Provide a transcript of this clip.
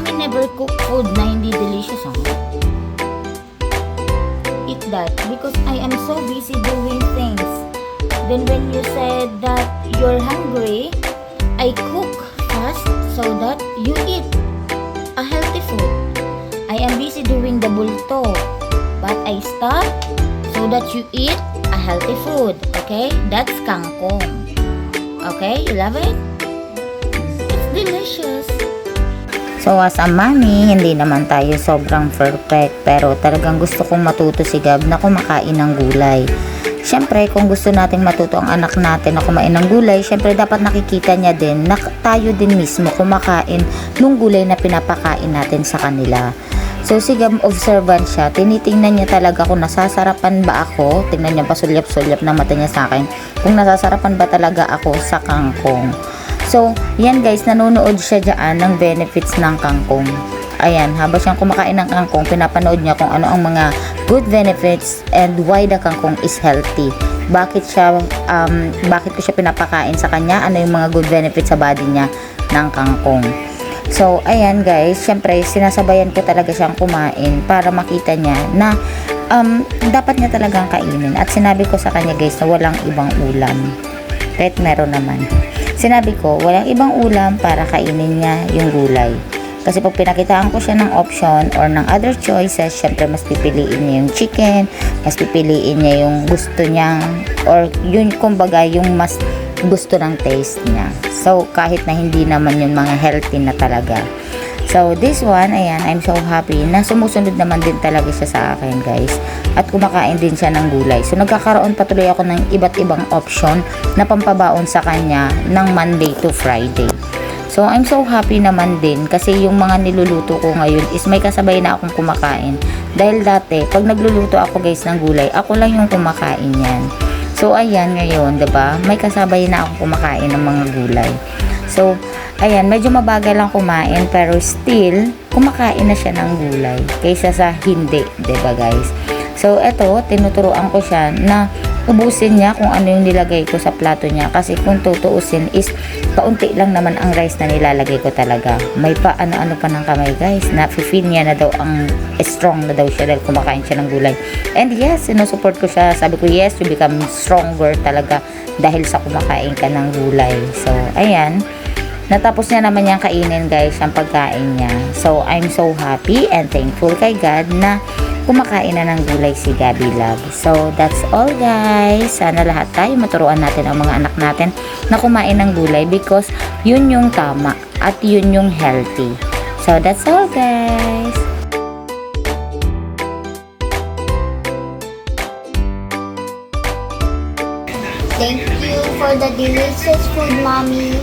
mommy never cook food na hindi delicious, ah. Eat that because I am so busy doing things. Then when you said that you're hungry, I cook fast so that you eat a healthy food. I am busy doing the bulto, but I stop so that you eat a healthy food. Okay? That's kangkong. Okay? You love it? It's delicious. So as a mommy, hindi naman tayo sobrang perfect pero talagang gusto kong matuto si Gab na kumakain ng gulay. Siyempre, kung gusto nating matuto ang anak natin na kumain ng gulay, siyempre dapat nakikita niya din na tayo din mismo kumakain ng gulay na pinapakain natin sa kanila. So, si Gab observant siya. Tinitingnan niya talaga kung nasasarapan ba ako. Tingnan niya pasulyap-sulyap ng mata niya sa akin. Kung nasasarapan ba talaga ako sa kangkong. So, yan guys, nanonood siya dyan ng benefits ng kangkong. Ayan, habang siyang kumakain ng kangkong, pinapanood niya kung ano ang mga good benefits and why the kangkong is healthy. Bakit siya, um, bakit ko siya pinapakain sa kanya, ano yung mga good benefits sa body niya ng kangkong. So, ayan guys, syempre, sinasabayan ko talaga siyang kumain para makita niya na um, dapat niya talagang kainin. At sinabi ko sa kanya guys na walang ibang ulam. Kahit meron naman. Sinabi ko, walang ibang ulam para kainin niya yung gulay. Kasi pag pinakitaan ko siya ng option or ng other choices, syempre mas pipiliin niya yung chicken, mas pipiliin niya yung gusto niyang, or yun kumbaga yung mas gusto ng taste niya. So, kahit na hindi naman yung mga healthy na talaga. So, this one, ayan, I'm so happy na sumusunod naman din talaga siya sa akin, guys. At kumakain din siya ng gulay. So, nagkakaroon patuloy ako ng iba't ibang option na pampabaon sa kanya ng Monday to Friday. So, I'm so happy naman din kasi yung mga niluluto ko ngayon is may kasabay na akong kumakain. Dahil dati, pag nagluluto ako guys ng gulay, ako lang yung kumakain yan. So, ayan ngayon, ba May kasabay na akong kumakain ng mga gulay. So, ayan, medyo mabagal lang kumain pero still, kumakain na siya ng gulay kaysa sa hindi, 'di ba guys? So, eto, tinuturoan ko siya na ubusin niya kung ano yung nilagay ko sa plato niya kasi kung tutuusin is kaunti lang naman ang rice na nilalagay ko talaga. May pa ano-ano pa ng kamay guys na feel niya na daw ang strong na daw siya dahil kumakain siya ng gulay. And yes, sinusupport ko siya. Sabi ko yes, you become stronger talaga dahil sa kumakain ka ng gulay. So, ayan. Natapos niya naman niyang kainin guys ang pagkain niya. So, I'm so happy and thankful kay God na kumakain na ng gulay si Gabi Love. So, that's all guys. Sana lahat tayo maturuan natin ang mga anak natin na kumain ng gulay because yun yung tama at yun yung healthy. So, that's all guys. Thank you for the delicious food, Mommy.